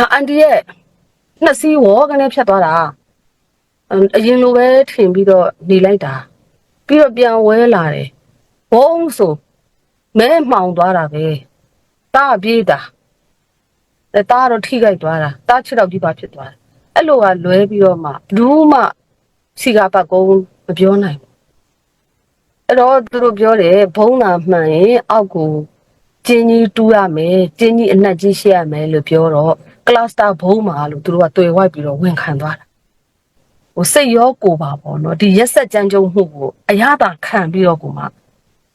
အာအန်တီရဲ့နှစ်စီးဝေါကနေဖြတ်သွားတာအမ်အရင်လိုပဲထင်ပြီးတော့နေလိုက်တာပြီးတော့ပြန်ဝဲလာတယ်ဘုံဆိုမဲမှောင်သွားတာပဲတားပြေးတာအဲတားတော့ထိခိုက်သွားတာတားချစ်တော့ဒီပါဖြစ်သွားတယ်အဲ့လိုကလွဲပြီးတော့မှဘူးမှစီကပတ်ကုန်းမပြောနိုင်ဘူးအဲ့တော့သူတို့ပြောတယ်ဘုံနာမှန်ရင်အောက်ကိုကျင်းကြီးတူးရမယ်ကျင်းကြီးအနက်ကြီးရှေ့ရမယ်လို့ပြောတော့ ကလစတာဘုံမှာလို့သူတို့ကတွေ့ဝိုက်ပြီးတော့ဝင်ခံသွားတာဟိုစိတ်ရောကိုယ်ပါပေါ့နော်ဒီရက်ဆက်ကြမ်းကြုတ်မှုကိုအရသာခံပြီးတော့ကိုမှ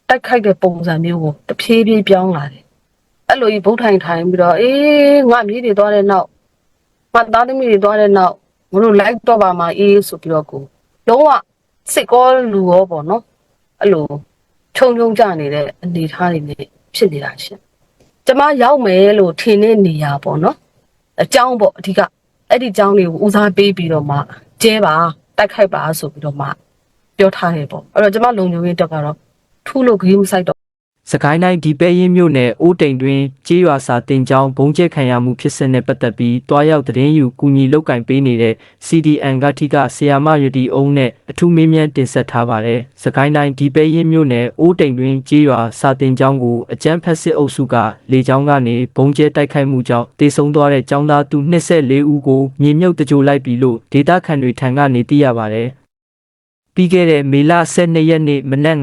တိုက်ခိုက်တဲ့ပုံစံမျိုးကိုတဖြည်းဖြည်းပြောင်းလာတယ်အဲ့လိုကြီးဗုဒ္ထိုင်ထိုင်ပြီးတော့အေးငါမြေးတွေသွားတဲ့နောက်ငါသားသမီးတွေသွားတဲ့နောက်မလို့လိုက်တော့ပါမှာအေးဆိုပြီးတော့ကိုလုံးဝစစ်ကောလူရောပေါ့နော်အဲ့လိုခြုံခြုံကြနေတဲ့အနေအထားတွေနဲ့ဖြစ်နေတာရှင်ကျမရောက်မယ်လို့ထင်တဲ့နေရာပေါ့နော် အကြောင်းပေါ့အဓိကအဲ့ဒီအကြောင်းလေးကိုဦးစားပေးပြီးတော့မှကျဲပါတိုက်ခိုက်ပါဆိုပြီးတော့မှပြောထားတယ်ပေါ့အဲ့တော့ကျမလုံခြုံရေးတက်ကတော့ထူးလို့ဂေးမဆိုင်တော့ စကိုင်းတိုင်းဒီပဲရင်မြို့နယ်အိုးတိန်တွင်ကြေးရွာစာတင်ကျောင်းဘုံကျက်ခံရမှုဖြစ်စဉ်နဲ့ပတ်သက်ပြီးတွားရောက်သတင်းယူကူညီလောက်ကင်ပေးနေတဲ့ CDN ကတိကဆီယာမရတီအုံးနဲ့အထူးမင်းမြန်းတင်ဆက်ထားပါတယ်။စကိုင်းတိုင်းဒီပဲရင်မြို့နယ်အိုးတိန်တွင်ကြေးရွာစာတင်ကျောင်းကိုအကြမ်းဖက်စစ်အုပ်စုကလေကြောင်းကနေဘုံကျဲတိုက်ခိုက်မှုကြောင့်တေဆုံးသွားတဲ့ကျောင်းသားသူ24ဦးကိုမြေမြုပ်တကြိုလိုက်ပြီလို့ဒေတာခန်တွေထံကနေသိရပါတယ်။ ပြီးခဲ့တဲ့မေလ12ရက်နေ့မနက်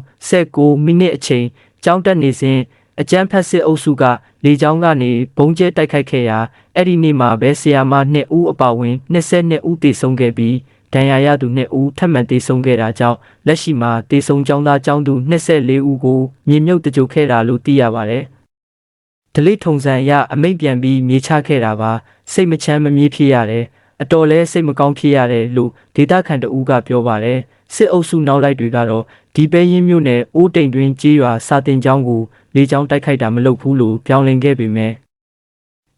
9:39မိနစ်အချိန်ကျောင်းတက်နေစဉ်အကြမ်းဖက်စစ်အုပ်စုကလေကြောင်းကနေဘုံကျဲတိုက်ခိုက်ခဲ့ရာအဲ့ဒီနေ့မှာပဲဆီယာမ2ဦးအပါအဝင်22ဦးသေဆုံးခဲ့ပြီးဒဏ်ရာရသူ2ဦးထပ်မံသေဆုံးခဲ့တာကြောင့်လက်ရှိမှာသေဆုံးကျောင်းသားကျောင်းသူ24ဦးကိုမြေမြုပ်တကြိုခဲ့တာလို့သိရပါတယ်။ဒလိထုံစံအရအမိတ်ပြန်ပြီးမြေချခဲ့တာပါစိတ်မချမ်းမမြေ့ဖြစ်ရတယ်။ အတော်လဲစိတ်မကောင်းဖြစ်ရတယ်လို့ဒေတာခန်တဦးကပြောပါတယ်စစ်အုပ်စုနောက်လိုက်တွေကတော့ဒီပဲရင်မြို့နယ်အိုးတိမ်တွင်ကြေးရွာစာတင်ကျောင်းကိုလေကြောင်းတိုက်ခိုက်တာမလုပ်ဘူးလို့ပြောင်းလဲခဲ့ပေမဲ့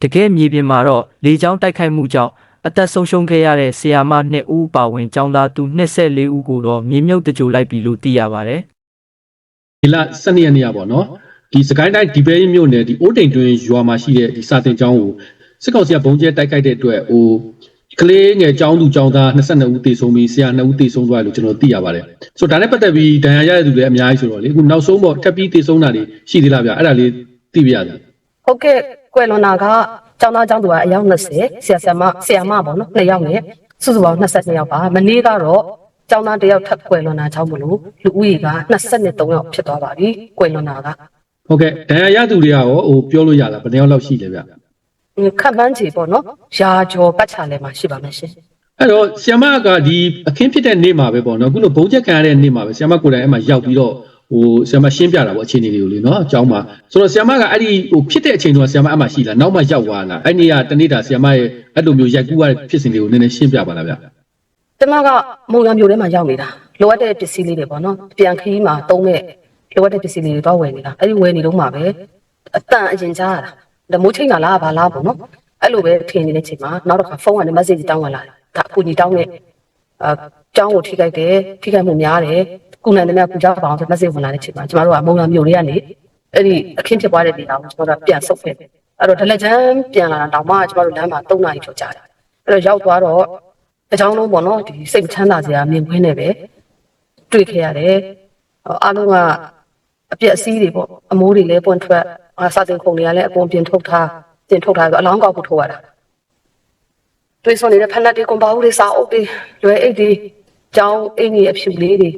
တကယ်မြေပြင်မှာတော့လေကြောင်းတိုက်ခိုက်မှုကြောင့်အသက်ဆုံးရှုံးခဲ့ရတဲ့ဆီယာမ2ဦးပါဝင်ကျောင်းသားသူ24ဦးကိုတော့မြေမြုပ်တကြိုလိုက်ပြီလို့သိရပါတယ်ဒီလ12ရက်နေ့อ่ะပေါ့နော်ဒီစကိုင်းတိုင်းဒီပဲရီမြို့နယ်ဒီအိုးတိန်တွင်ရွာမှာရှိတဲ့ဒီစာတင်ကျောင်းကိုစစ်ကောင်စီကဘုံကျဲတိုက်ခိုက်တဲ့အတွက်ဟို ကလေးငယ်ကျောင်းသူကျောင်းသား22ဦးသေဆုံးပြီးဆရာ2ဦးသေဆုံးသွားတယ်လို့ကျွန်တော်သိရပါတယ်ဆိုတော့ဒါနဲ့ပတ်သက်ပြီးဒဏ်ရာရတဲ့သူတွေအများကြီးဆိုတော့လေအခုနောက်ဆုံးပေါ့ထပ်ပြီးသေဆုံးတာတွေရှိသေးလားဗျအဲ့ဒါလေးသိပြရစေဟုတ်ကဲ့ကွယ်လွန်တာကကျောင်းသားကျောင်းသူကအယောက်20ဆရာဆရာမဆရာမပေါ့နော်2ယောက်နဲ့စုစုပေါင်း22ယောက်ပါမနေ့ကတော့ကျောင်းသားတစ်ယောက်ထပ်ကွယ်လွန်တာကြောင့်မလို့လူဦးရေက23ယောက်ဖြစ်သွားပါပြီကွယ်လွန်တာကဟုတ်ကဲ့ဒဏ်ရာရသူတွေကရောဟိုပြောလို့ရလားဘယ်နှစ်ယောက်လောက်ရှိလဲဗျ ခပ်ပန်းချီပေါ့နော်ရာကျော်ပတ်ချာလဲမှာရှိပါမယ်ရှင်အဲ့တော့ဆီယမကဒီအခင်းဖြစ်တဲ့နေ့မှာပဲပေါ့နော်အခုလိုဘုံချက်ခံရတဲ့နေ့မှာပဲဆီယမကိုယ်တိုင်အဲ့မှာရောက်ပြီးတော့ဟိုဆီယမရှင်းပြတာပေါ့အခြေအနေတွေကိုလေနော်အကြောင်းမှာဆိုတော့ဆီယမကအဲ့ဒီဟိုဖြစ်တဲ့အချိန်တုန်းကဆီယမအဲ့မှာရှိလားနောက်မှရောက်သွားလားအဲ့နေ့ကတနေ့တာဆီယမရဲ့အဲ့လိုမျိုးရိုက်ကူးရတဲ့ဖြစ်စဉ်တွေကိုနည်းနည်းရှင်းပြပါလားဗျကျမကမုံရမျိုးထဲမှာရောက်နေတာလိုအပ်တဲ့ပစ္စည်းလေးတွေပေါ့နော်ပြန်ခီးမှာတုံးမဲ့လိုအပ်တဲ့ပစ္စည်းလေးတွေတော့ဝယ်နေတာအဲ့ဒီဝယ်နေတော့မှပဲအတန်အရင်ကြားရတာ ဒါမိုးချိန်တာလားဘာလားပေါ့နော်အဲ့လိုပဲထင်နေတဲ့ချိန်မှာနောက်တစ်ခါဖုန်းကနေ message တောင်းလာတယ်ဒါအကူကြီးတောင်းတဲ့အာကျောင်းကိုထိခိုက်တယ်ထိခိုက်မှုများတယ်ကုနိုင်တယ်များကုကြပါအောင်ဆို message ဝင်လာတဲ့ချိန်မှာကျမတို့ကမုံရမျိုးတွေကနေအဲ့ဒီအခင်းဖြစ်သွားတဲ့နေရာကိုကျမတို့ကပြန်ဆုတ်ခဲ့တယ်အဲ့တော့ဒလက်ချမ်းပြန်လာတာတောင်မှကျမတို့လမ်းမှာ3နာရီကျော်ကြာတယ်အဲ့တော့ရောက်သွားတော့အကြောင်းလုံးပေါ့နော်ဒီစိတ်မချမ်းသာစရာမြင်ကွင်းနဲ့ပဲတွေ့ခဲ့ရတယ်ဟောအားလုံးကအပြက်အစည်းတွေပေါ့အမိုးတွေလည်းပွန့်ထွက်အာ စာတင်ခုံတွေကလည်းအကုန်ပြင်ထုတ်ထားတင်ထုတ်ထားဆိုအလောင်းကောက်ဖို့ထိုးရတာတွေ့ဆုံနေတဲ့ဖက်နက်တွေကွန်ပါဦးတွေစာအုပ်တွေလွယ်အိတ်တွေကြောင်းအိမ်ကြီးအဖြူလေးတွေ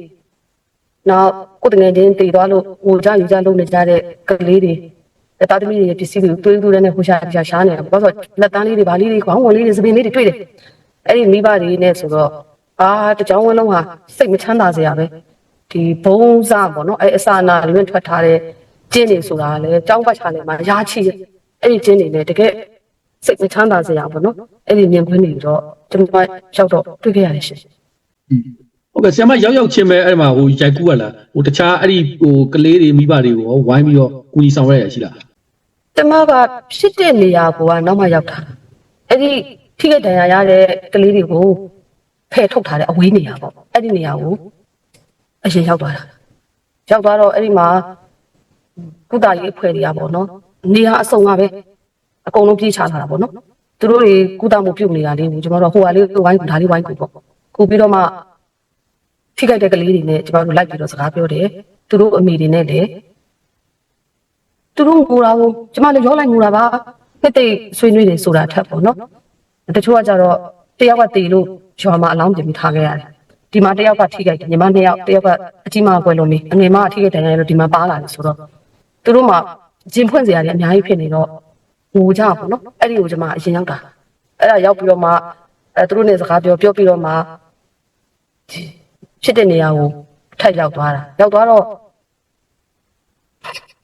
နောက်ကိုယ်တငယ်ချင်းတည်သွားလို့ဟိုကြယူကြလုပ်နေကြတဲ့ကလေးတွေတာသမီတွေရဲ့ပစ္စည်းတွေကိုတွေးတူးတဲ့နဲ့ဟိုရှာရှာရှားနေတာဘာလို့ဆိုလက်တန်းလေးတွေဗာလေးတွေခေါင်းဝင်လေးတွေစပင်းလေးတွေတွေ့တယ်အဲ့ဒီမိဘတွေနဲ့ဆိုတော့အာတကြောင်ဝင်းလုံးဟာစိတ်မချမ်းသာစရာပဲဒီဘုံစားပေါ့နော်အဲ့အစာနာလွင့်ထွက်ထားတဲ့ ကျင်းနေဆိုတာကလည်းကြောင်းပတ်ချာလည်းမှာရာချီတယ်အဲ့ဒီကျင်းနေလည်းတကယ်စိတ်မချမ်းသာစရာပေါ့နော်အဲ့ဒီမြင်ကွင်းတွေတော့ကျွန်မရောက်တော့တွေ့ခဲ့ရတယ်ရှင်ဟုတ်ကဲ့ဆီယမရောက်ရောက်ချင်းပဲအဲ့မှာဟိုရိုက်ကူးရလားဟိုတခြားအဲ့ဒီဟိုကလေးတွေမိဘတွေကိုရောဝိုင်းပြီးတော့ကူညီဆောင်ရွက်ရရှိလားတမကဖြစ်တဲ့နေရာကိုကနောက်မှရောက်တာအဲ့ဒီထိခိုက်ဒဏ်ရာရတဲ့ကလေးတွေကိုဖယ်ထုတ်ထားတဲ့အဝေးနေရာပေါ့အဲ့ဒီနေရာကိုအရင်ရောက်သွားတာရောက်သွားတော့အဲ့ဒီမှာ ကုသရေးအဖွဲ့တွေကပေါ့နော်နေရာအစုံကပဲအကုန်လုံးပြေးချလာတာပေါ့နော်သူတို့တွေကုသမှုပြုတ်နေတာလေးကိုကျမတို့ဟိုဟာလေးဝိုင်းကူဒါလေးဝိုင်းကူပေါ့ကူပြီးတော့မှထိခိုက်တဲ့ကလေးတွေနဲ့ကျမတို့လိုက်ပြီးတော့စကားပြောတယ်သူတို့အမိတွေနဲ့လည်းသူတို့ငိုတာကိုကျမလည်းရောလိုက်ငိုတာပါတိတ်တိတ်ဆွေးနွေးတယ်ဆိုတာအထက်ပေါ့နော်တချို့ကကြတော့တယောက်ကတေလို့ရွာမှာအလောင်းပြင်ပြီးထားခဲ့ရတယ်ဒီမှာတယောက်ကထိခိုက်တယ်ညီမနှစ်ယောက်တယောက်ကအကြီးမကွယ်လုံးပြီအငယ်မကထိခိုက်တယ်လည်းဒီမှာပါလာတယ်ဆိုတော့ သူတို့မှဂျင်ဖွင့်စရာတွေအများကြီးဖြစ်နေတော့ငိုကြပါတော့အဲ့ဒီကိုကျွန်မအရင်ရောက်တာအဲ့ဒါရောက်ပြီးတော့မှအဲသူတို့နဲ့စကားပြောပြောပြီးတော့မှဖြစ်တဲ့နေရာကိုထိုက်ရောက်သွားတာရောက်သွားတော့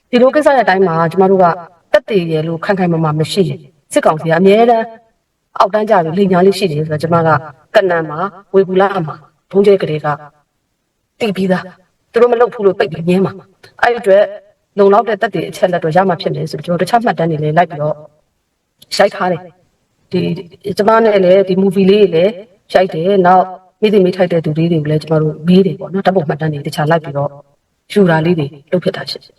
ဒီလိုကိစ္စရဲ့အတိုင်းမှာကျမတို့ကတက်တည်ရလို့ခိုင်ခိုင်မာမာမရှိရင်စစ်ကောင်စီကအများတန်းအောက်တန်းကြပြီးလိညာလေးရှိတယ်ဆိုတော့ကျမကကနန်မှာဝေဘူးလာမှာဘုံကျဲကလေးကတိပြီးသားသူတို့မလုပ်ဘူးလို့ပိတ်ပြီးငင်းမှာအဲ့ဒီအတွက် လုံလောက်တဲ့တက်တည်အချက်လက်တော့ရမှာဖြစ်နေဆိုတော့ကျွန်တော်တခြားမှတ်တမ်းတွေလည်းလိုက်ပြီးတော့ရိုက်ထားတယ်ဒီကျမနဲ့လည်းဒီ movie လေးတွေလည်းရိုက်တယ်နောက်မိသိမိထိုက်တဲ့သူလေးတွေကိုလည်းကျမတို့မေးတယ်ပေါ့နော်တပ်ပုံမှတ်တမ်းတွေတခြားလိုက်ပြီးတော့ယူတာလေးတွေလုပ်ဖြစ်တာဖြစ်တယ်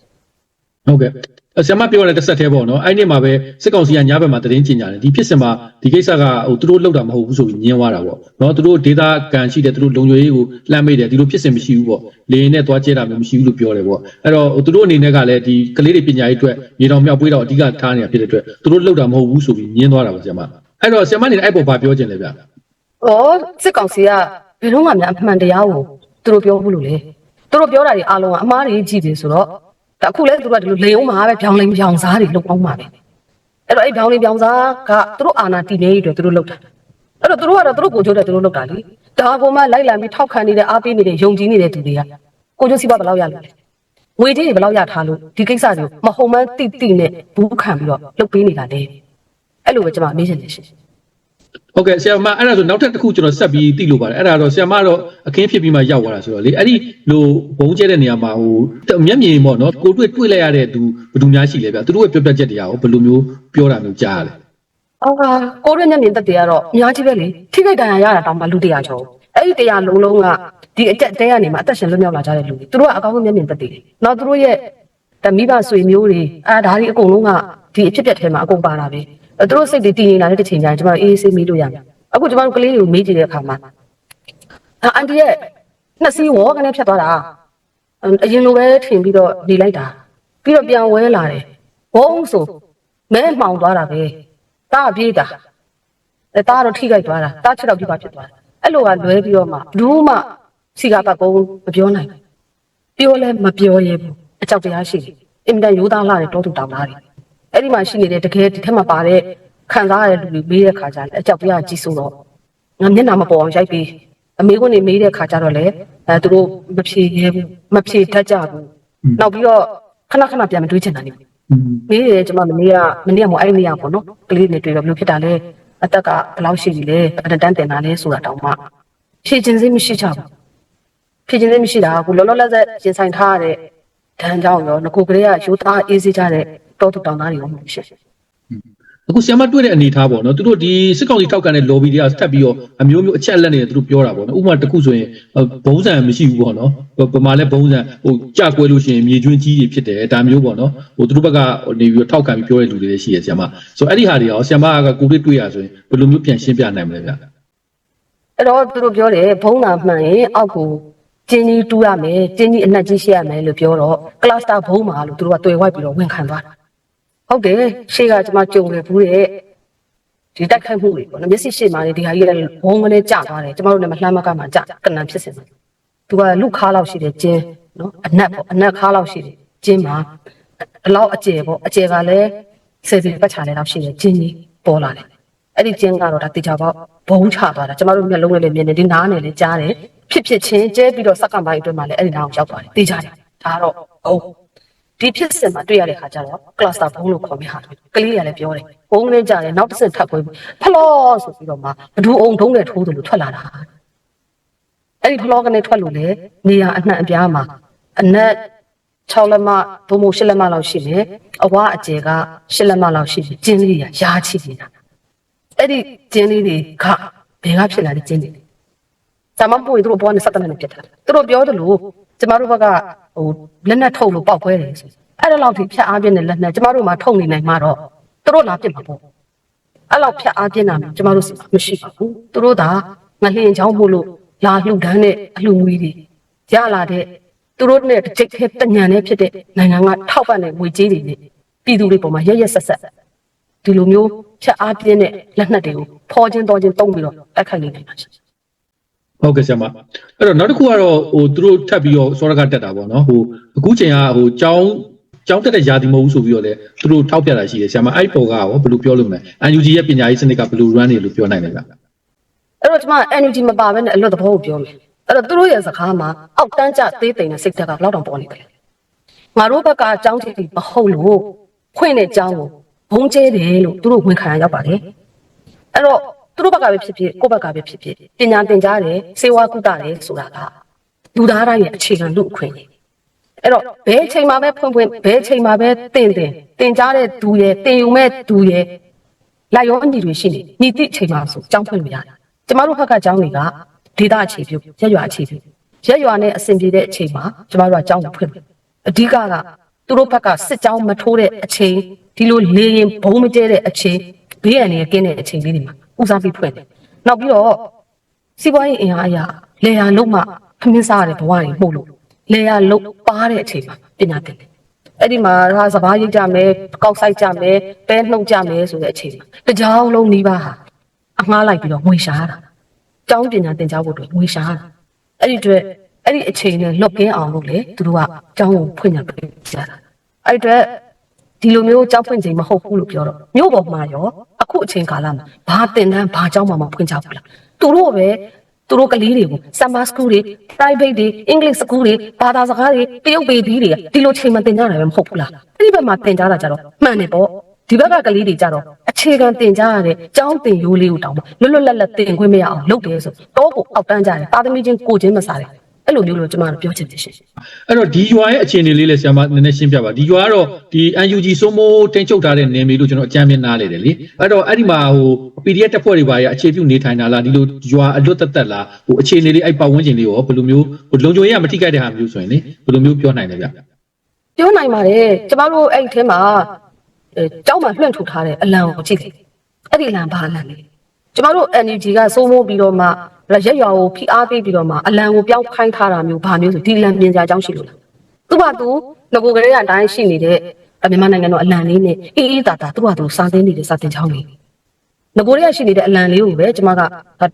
ဟုတ်ကဲ့အ ဆရာမပြောရတဲ့တစ်ဆက်သေးပေါ့နော်အဲ့ဒီနေ့မှာပဲစစ်ကောင်စီကညဘက်မှာသတင်းကျင်ကြတယ်ဒီဖြစ်စဉ်မှာဒီကိစ္စကဟိုသူတို့လောက်တာမဟုတ်ဘူးဆိုပြီးညင်းသွားတာပေါ့နော်သူတို့ဒေတာကန်ရှိတယ်သူတို့လုံခြုံရေးကိုလှမ်းမိတယ်ဒီလိုဖြစ်စဉ်မရှိဘူးပေါ့လေရင်နဲ့သွားကျဲတာမျိုးမရှိဘူးလို့ပြောတယ်ပေါ့အဲ့တော့ဟိုသူတို့အနေနဲ့ကလည်းဒီကလေးတွေပညာရေးအတွက်ရေတောင်မြောက်ပွေးတော့အဓိကထားနေတာဖြစ်တဲ့အတွက်သူတို့လောက်တာမဟုတ်ဘူးဆိုပြီးညင်းသွားတာပေါ့ဆရာမအဲ့တော့ဆရာမအနေနဲ့အဲ့ပေါ်ဘာပြောချင်လဲဗျ။ဩစစ်ကောင်စီကဘယ်တော့မှများအမှန်တရားကိုသူတို့ပြောဘူးလို့လေ။သူတို့ပြောတာတွေအားလုံးကအမှားတွေကြည့်တယ်ဆိုတော့ ဒါအခုလဲသူတို့ကဒီလိုလေအောင်မှာပဲပြောင်းလိမ်ပြောင်းစားတွေလုပ်အောင်မှာပဲ။အဲ့တော့အဲ့ပြောင်းလိမ်ပြောင်းစားကသူတို့အာဏာတည်နေရတဲ့သူတို့လုပ်တာ။အဲ့တော့သူတို့ကတော့သူတို့ကိုကြိုးတဲ့သူတို့လုပ်တာလေ။ဒါကမှလိုက်လံပြီးထောက်ခံနေတဲ့အားပေးနေတဲ့ယုံကြည်နေတဲ့သူတွေကကိုကြိုးစီးပွားဘယ်လောက်ရလို့လဲ။ငွေကြေးတွေဘယ်လောက်ရထားလို့ဒီကိစ္စတွေကိုမဟုတ်မှန်းတိတိနဲ့ဘူးခံပြီးတော့လုပ်ပေးနေတာလေ။အဲ့လိုပဲကျွန်မမေးချင်တယ်ရှင်။ ဟုတ်ကဲ့ဆရာမအဲ့ဒါဆိုနောက်ထပ်တစ်ခုကျွန်တော်ဆက်ပြီးသိလို့ပါတယ်အဲ့ဒါတော့ဆရာမတော့အခင်းဖြစ်ပြီးမှရောက်သွားတာဆိုတော့လေအဲ့ဒီလိုဘုံကျဲတဲ့နေရာမှာဟိုမျက်မြင်ပေါ့နော်ကိုတွေ့တွေ့လိုက်ရတဲ့သူဘယ်သူများရှိလဲဗျသူတို့ရဲ့ပြောပြချက်တရားရောဘယ်လိုမျိုးပြောတာမျိုးကြားရလဲအော်ကိုရမျက်မြင်သက်တွေကတော့အများကြီးပဲလေထိခိုက်ဒဏ်ရာရတာတောင်မှလူတရာကျော်အဲ့ဒီတရာလုံးလုံးကဒီအတက်တဲကနေမှအသက်ရှင်လွတ်မြောက်လာကြတဲ့လူတွေသူတို့ကအကောင်းဆုံးမျက်မြင်သက်တွေနောက်သူတို့ရဲ့တမိဘဆွေမျိုးတွေအာဒါတွေအကုန်လုံးကဒီအဖြစ်ပြက်ထဲမှာအကုန်ပါတာပဲအဲ သူတို့စိတ်တွေတည်နေတာတဲ့တစ်ချိန်ကျရင်ကျွန်တော်အေးအေးဆေးမေးလို့ရမယ်အခုကျွန်တော်တို့ကလေးတွေကိုမေးကြည့်တဲ့အခါမှာအာအန်တီရဲ့နှစ်စီးဝေါကနေဖြတ်သွားတာအအရင်လိုပဲထင်ပြီးတော့နေလိုက်တာပြီးတော့ပြန်ဝဲလာတယ်ဘုံဆိုမဲမှောင်သွားတာပဲတားပြေးတာအဲတားတော့ထိခိုက်သွားတာတားချက်တော့ပြပါဖြစ်သွားတာအဲ့လိုကလွဲပြီးတော့မှဘူးမှစီကပတ်ကုန်းမပြောနိုင်ဘူးပြောလဲမပြောရဲဘူးအကြောက်တရားရှိတယ်အင်မတန်ရိုးသားလာတယ်တောသူတောင်သားတွေ အဲ့ဒီမှာရှိနေတဲ့တကယ်ဒီထက်မှာပါတဲ့ခံစားရတဲ့လူတွေမေးတဲ့ခါကျလည်းအကြောက်တရားကြီးဆိုတော့ငါမျက်နှာမပေါ်အောင်ရိုက်ပြီးအမေကနေမေးတဲ့ခါကျတော့လေအဲသူတို့မဖြေရဲဘူးမဖြေတတ်ကြဘူးနောက်ပြီးတော့ခဏခဏပြန်မတွေးချင်တာနေမေးတယ်ကျွန်မမနေ့ကမနေ့ကမို့အဲ့ဒီနေ့ကပေါ့နော်ကလေးနဲ့တွေ့တော့ဘယ်လိုဖြစ်တာလဲအသက်ကဘယ်လောက်ရှိပြီလဲဘယ်တန်းတင်တာလဲဆိုတာတောင်မှဖြည့်ခြင်းစိတ်မရှိကြဘူးဖြည့်ခြင်းစိတ်မရှိတာကလောလောလတ်ဆက်ရင်ဆိုင်ထားရတဲ့ဒဏ်ကြောင့်ရောငကိုကလေးကရိုးသားအေးစေးကြတဲ့ တောသူတောင်သားတွေရောမဟုတ်ရှင့်အခုဆရာမတွေ့တဲ့အနေထားပေါ့နော်သူတို့ဒီစစ်ကောင်စီထောက်ကန်တဲ့ lobby တွေကထပ်ပြီးတော့အမျိုးမျိုးအချက်အလက်တွေသူတို့ပြောတာပေါ့နော်ဥပမာတစ်ခုဆိုရင်ဘုံစံမရှိဘူးပေါ့နော်ပမာလဲဘုံစံဟိုကြကွဲလို့ရှိရင်မြေကျွင်းကြီးတွေဖြစ်တယ်ဒါမျိုးပေါ့နော်ဟိုသူတို့ဘက်ကနေပြီးတော့ထောက်ကန်ပြီးပြောတဲ့လူတွေလည်းရှိရဆရာမဆိုအဲ့ဒီဟာတွေရောဆရာမကကိုတွေ့တွေ့ရဆိုရင်ဘယ်လိုမျိုးပြန်ရှင်းပြနိုင်မလဲဗျအဲ့တော့သူတို့ပြောတယ်ဘုံနာမှန်ရင်အောက်ကိုကျင်းကြီးတူးရမယ်ကျင်းကြီးအနှက်ကြီးရှိရမယ်လို့ပြောတော့ကလစတာဘုံမှာလို့သူတို့ကတွေ့ဝိုက်ပြီးတော့ဝင်ခံသွားတာ ဟုတ်တယ်ရှေ့ကကျွန်မကြုံခဲ့ဘူးတဲ့ဒီတိုက်ခိုက်မှုတွေပေါ့နော်မျက်စိရှေ့မှာနေဒီဟာကြီးလည်းဘုံကလေးကျသွားတယ်ကျွန်တော်တို့လည်းမလှမ်းမကမှကျကနန်ဖြစ်စင်တယ်သူကလူခါလောက်ရှိတယ်ကျင်းနော်အနက်ပေါ့အနက်ခါလောက်ရှိတယ်ကျင်းမှာအလောက်အကျယ်ပေါ့အကျယ်ကလည်းဆယ်စီပတ်ချာလည်းလောက်ရှိတယ်ကျင်းကြီးပေါ်လာတယ်အဲ့ဒီကျင်းကတော့ဒါတေချာပေါ့ဘုံချသွားတာကျွန်တော်တို့မျက်လုံးနဲ့လည်းမြင်နေဒီနားနဲ့လည်းကြားတယ်ဖြစ်ဖြစ်ချင်းကျဲပြီးတော့စက္ကန့်ပိုင်းအတွင်းမှာလည်းအဲ့ဒီနားကိုရောက်သွားတယ်တေချာတယ်ဒါကတော့ဘုံ ဒီဖြစ်စဉ်မှာတွေ့ရတဲ့ခါကျတော့ cluster ဘုံလို့ခေါ်မိဟာတယ်ကလေးကလည်းပြောတယ်ဘုံနဲ့ကြတယ်နောက်တစ်ဆင့်ထပ်ပွဲဖလောဆိုပြီးတော့မှဘဒူအောင်ထုံးနဲ့ထိုးတယ်လို့ထွက်လာတာအဲ့ဒီဖလောကနေထွက်လို့လေနေရအနှံ့အပြားမှာအနက်6လက်မဘုံမို့10လက်မလောက်ရှိတယ်အဝအကျယ်က10လက်မလောက်ရှိတယ်ကျင်းလေးရရာချီနေတာအဲ့ဒီကျင်းလေးတွေကဘယ်ကဖြစ်လာတဲ့ကျင်းလေးလဲဇာမပွေသူတို့ဘောနဲ့ဆက်တယ်နဲ့ပြစ်တာသူတို့ပြောတယ်လို့ကျမတို့ဘက်က ဟိုလက်နဲ့ထုတ်လို့ပောက်ခွဲတယ်ဆိုအဲ့ဒါလောက်ထိဖြတ်အားပြည့်တဲ့လက်နဲ့ကျမတို့မှထုတ်နေနိုင်မှာတော့သူတို့လာပြစ်မှာပေါ့အဲ့လောက်ဖြတ်အားပြင်းတာမျိုးကျမတို့စီမှာမရှိပါဘူးသူတို့သာငလျင်ချောင်းမို့လို့လာလှူဒန်းတဲ့အလှူငွေတွေရလာတဲ့သူတို့နဲ့တစ်ချိတ်ထဲတညံနဲ့ဖြစ်တဲ့နိုင်ငံကထောက်ပံ့တဲ့ငွေကြေးတွေနဲ့ပြည်သူတွေပေါ်မှာရက်ရက်ဆက်ဆက်ဒီလိုမျိုးဖြတ်အားပြင်းတဲ့လက်နက်တွေကိုဖောချင်းတော်ချင်းတုံးပြီးတော့တိုက်ခိုက်နေနိုင်ပါရှင် ဟုတ်ကဲ့ဆရာမအဲ့တော့နောက်တစ်ခုကတော့ဟိုသူတို့ထပ်ပြီးတော့စောရကတက်တာပေါ့နော်ဟိုအခုချိန်ကဟိုကျောင်းကျောင်းတက်တဲ့ယာတီမဟုတ်ဘူးဆိုပြီးတော့လေသူတို့ထောက်ပြတာရှိတယ်ဆရာမအဲ့ပေါ်ကရောဘယ်လိုပြောလို့မလဲ UNG ရဲ့ပညာရေးစနစ်ကဘယ်လို run နေလို့ပြောနိုင်လဲဗျအဲ့တော့ကျမ energy မပါဘဲနဲ့အလွတ်သဘောကိုပြောမယ်အဲ့တော့သူတို့ရဲ့စကားမှာအောက်တန်းကျသေးသိမ့်တဲ့စိတ်ဓာတ်ကဘယ်လောက်တောင်ပေါ်နေတယ်လဲငါတို့ဘက်ကအကြောင်းတီတီမဟုတ်လို့ခွင့်တဲ့အကြောင်းကိုဘုံကျဲတယ်လို့သူတို့ဝန်ခံရရောက်ပါတယ်အဲ့တော့ သူတို့ဘက်ကပဲဖြစ်ဖြစ်ကိုယ့်ဘက်ကပဲဖြစ်ဖြစ်ပညာသင်ကြားတယ်စေဝါကုသတယ်ဆိုတာကလူသားတိုင်းရဲ့အခြေခံလူအခွင့်အရေးအဲ့တော့ဘယ်အချိန်မှာပဲဖွင့်ဖွင့်ဘယ်အချိန်မှာပဲတင်တင်တင်ကြားတဲ့သူရဲ့တင်ယူမဲ့သူရဲ့လိုက်ရောအညီတွေရှိနေညီတိအချိန်မှာဆိုကြောင်းဖွင့်လို့ရတယ်ကျမတို့ဘက်ကကြောင်းတွေကဒေတာအခြေပြုရက်ရွာအခြေပြုရက်ရွာနဲ့အဆင်ပြေတဲ့အချိန်မှာကျမတို့ကကြောင်းကိုဖွင့်တယ်အဓိကကသူတို့ဘက်ကစစ်ကြောင်းမထိုးတဲ့အချိန်ဒီလိုလေရင်ဘုံမကျဲတဲ့အချိန်ဘေးရန်တွေကင်းတဲ့အချိန်လေးတွေမှာ ဦးစားပြီးဖွင့်တယ်နောက်ပြီးတော့စီးပွားရေးအင်အားအရာလေယာလုံးမှခမင်းစားရတဲ့ဘဝတွေမှုလို့လေယာလုံးပါတဲ့အချိန်မှာပညာသင်တယ်အဲ့ဒီမှာဟာစပားရိတ်ကြမယ်ကောက်ဆိုင်ကြမယ်ပဲနှုတ်ကြမယ်ဆိုတဲ့အချိန်မှာတကြောင်လုံးနှီးပါဟာအငှားလိုက်ပြီးတော့ငွေရှာတာကျောင်းပညာသင်ကြားဖို့အတွက်ငွေရှာတာအဲ့ဒီအတွက်အဲ့ဒီအချိန်နဲ့လွတ်ကင်းအောင်လို့လေသူတို့ကကျောင်းကိုဖွင့်ရပေးကြတာအဲ့ဒီအတွက် ဒီလိုမျိုးကျောင်းဖွင့်ချိန်မဟုတ်ဘူးလို့ပြောတော့မြို့ပေါ်မှာရောအခုအချိန်ကာလမှာဘာတင်တန်းဘာကျောင်းမှမဖွင့်ကြဘူးလားသူတို့ပဲသူတို့ကလေးတွေကို summer school တွေ private တွေ English school တွေဘာသာစကားတွေတရုတ်ပေပြီးတွေဒီလိုချိန်မှတင်ကြတာပဲမဟုတ်ဘူးလားအဲ့ဒီဘက်မှာတင်ကြတာကြတော့မှန်တယ်ပေါ့ဒီဘက်ကကလေးတွေကြတော့အခြေခံတင်ကြရတဲ့ကျောင်းတင်ရိုးလေးကိုတောင်းပါလွတ်လွတ်လပ်လပ်တင်ခွင့်မရအောင်လုပ်တယ်ဆိုတော့ကိုအောက်တန်းကြတယ်တာသမီချင်းကိုချင်းမစားတယ် အဲ့လိုမျိုးလို့ကျွန်မတို့ပြောချင်တယ်ရှင်အဲ့တော့ဒီရွာရဲ့အခြေအနေလေးလည်းဆရာမနည်းနည်းရှင်းပြပါဒီရွာကတော့ဒီ UNG စိုးမိုးတင်ချုပ်ထားတဲ့နယ်မြေလို့ကျွန်တော်အကြမ်းမြင်နားလေတယ်လေအဲ့တော့အဲ့ဒီမှာဟို PDF တက်ဖွဲ့တွေပါရအခြေပြုနေထိုင်တာလားဒီလိုရွာအလွတ်သက်သက်လားဟိုအခြေအနေလေးအဲ့ပတ်ဝန်းကျင်လေးရောဘယ်လိုမျိုးဟိုလုံခြုံရေးကမထိခိုက်တဲ့ဟာမျိုးဆိုရင်လေဘယ်လိုမျိုးပြောနိုင်လဲဗျပြောနိုင်ပါတယ်ကျမတို့အဲ့ဒီထဲမှာအဲကျောင်းမှာလွှင့်ထူထားတဲ့အလံကိုကြည့်တယ်အဲ့ဒီအလံဘာအလံလဲကျမတို့ NUG ကစိုးမိုးပြီးတော့မှ ရက်ရွာကိုဖိအားပေးပြီးတော့မှအလံကိုပြောင်းခိုင်းထားတာမျိုးဘာမျိုးဆိုဒီအလံပြင်စရာအကြောင်းရှိလို့လားသူ့ဘာသူငကိုကလေးကအတိုင်းရှိနေတဲ့မြန်မာနိုင်ငံတော်အလံလေးနဲ့အေးအေးတာတာသူ့ဘာသူစာသင်းနေတဲ့စာသင်ကျောင်းလေးငကိုလေးကရှိနေတဲ့အလံလေးကိုပဲကျမကဒါ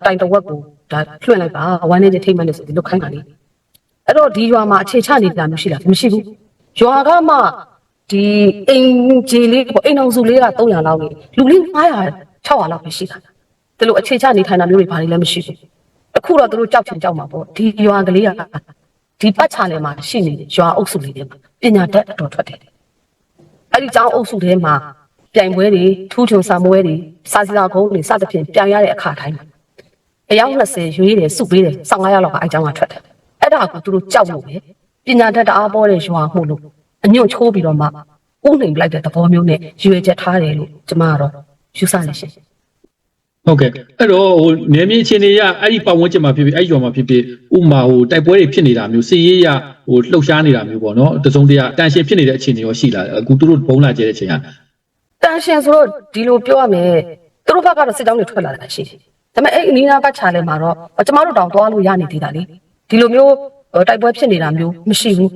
တိုင်တဝက်ကိုဒါလွှင့်လိုက်ပါဝမ်းနေတဲ့ထိတ်မှန်းနေဆိုဒီလုတ်ခိုင်းတာလေးအဲ့တော့ဒီရွာမှာအခြေချနေတာမျိုးရှိလားမရှိဘူးရွာကမှဒီအိမ်ဂျီလေးပေါ့အိမ်အောင်စုလေးက300လောက်နေလူလေး900 600လောက်ပဲရှိတာဒါလို့အခြေချနေထိုင်တာမျိုးတွေဘာတွေလည်းမရှိဘူးအ ခုတော့သူတို့ကြောက်ချင်ကြောက်မှာပေါ့ဒီရွာကလေးကဒီပတ်ချာလဲမှာရှိနေတယ်ရွာအုပ်စုလေးတွေမှာပညာတတ်အတော်ထွက်တယ်အဲ့ဒီကျောင်းအုပ်စုထဲမှာပြိုင်ပွဲတွေထူးချွန်စာမွဲတွေစာစီစာကုန်းတွေစသဖြင့်ပြိုင်ရတဲ့အခါတိုင်းမှာအယောက်20ရွေးတယ်စုပေးတယ်15ရောက်လောက်ကအဲ့ကျောင်းကထွက်တယ်အဲ့ဒါကသူတို့ကြောက်လို့ပဲပညာတတ်တအားပေါ်တဲ့ရွာမှုလို့အညွန့်ချိုးပြီးတော့မှဥနိုင်လိုက်တဲ့သဘောမျိုးနဲ့ရွေချက်ထားတယ်လို့ကျမကတော့ယူဆနေရှင် ဟုတ်ကဲ့အဲ့တော့ဟိုနယ်မြေအခြေအနေရအဲ့ဒီပတ်ဝန်းကျင်မှာဖြစ်ဖြစ်အဲ့ဒီရွာမှာဖြစ်ဖြစ်ဥပမာဟိုတိုက်ပွဲတွေဖြစ်နေတာမျိုးစီရေးရဟိုလှုပ်ရှားနေတာမျိုးပေါ့နော်တစုံတရာတန်ရှင်ဖြစ်နေတဲ့အခြေအနေရောရှိလာတယ်အခုသူတို့ဘုံလာကျတဲ့အချိန်ကတန်ရှင်ဆိုတော့ဒီလိုပြောရမယ်သူတို့ဘက်ကတော့စစ်ကြောင်းတွေထွက်လာတာရှိတယ်ဒါပေမဲ့အဲ့အနီးနားပတ်ချာလဲမှာတော့ကျမတို့တောင်သွားလို့ရနေသေးတာလေဒီလိုမျိုးတိုက်ပွဲဖြစ်နေတာမျိုးမရှိဘူး